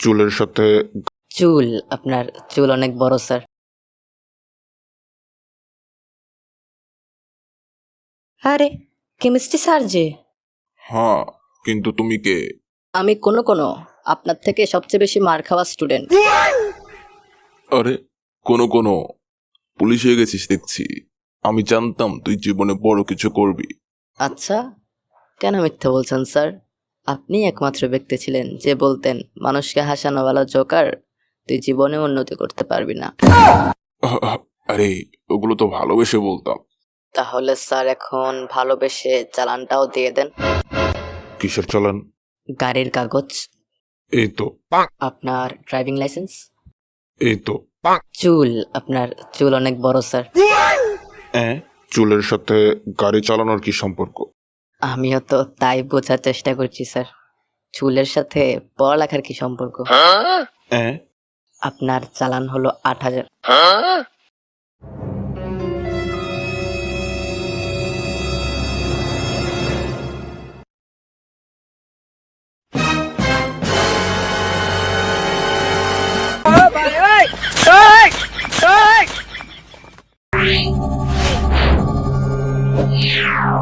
চুলের সাথে চুল আপনার চুল অনেক বড় স্যার। আরে কেমিস্ট্রি স্যার যে? হ্যাঁ কিন্তু তুমি কে? আমি কোনো কোনো আপনার থেকে সবচেয়ে বেশি মার খাওয়া স্টুডেন্ট আরে কোনো কোনো পুলিশ হয়ে গেছিস দেখছি। আমি জানতাম তুই জীবনে বড় কিছু করবি। আচ্ছা কেন মিথ্যা বলছেন স্যার? আপনি একমাত্র ব্যক্তি ছিলেন যে বলতেন মানুষকে হাসানোওয়ালা জোকার তুই জীবনে উন্নতি করতে পারবি না। আরে ওগুলো তো ভালোবেসে বলতাম। তাহলে স্যার এখন ভালোবেসে চালানটাও দিয়ে দেন। কিসের চালান? গাড়ির কাগজ। এই তো। আপনার ড্রাইভিং লাইসেন্স। এই তো। চুল আপনার চুল অনেক বড় স্যার। হ্যাঁ চুলের সাথে গাড়ি চালানোর কি সম্পর্ক? আমিও তো তাই বোঝার চেষ্টা করছি স্যার। চুলের সাথে পড়ালেখার কি সম্পর্ক? হ্যাঁ? হ্যাঁ। আপনার চালান হলো আট হাজার। হ্যাঁ? Yeah.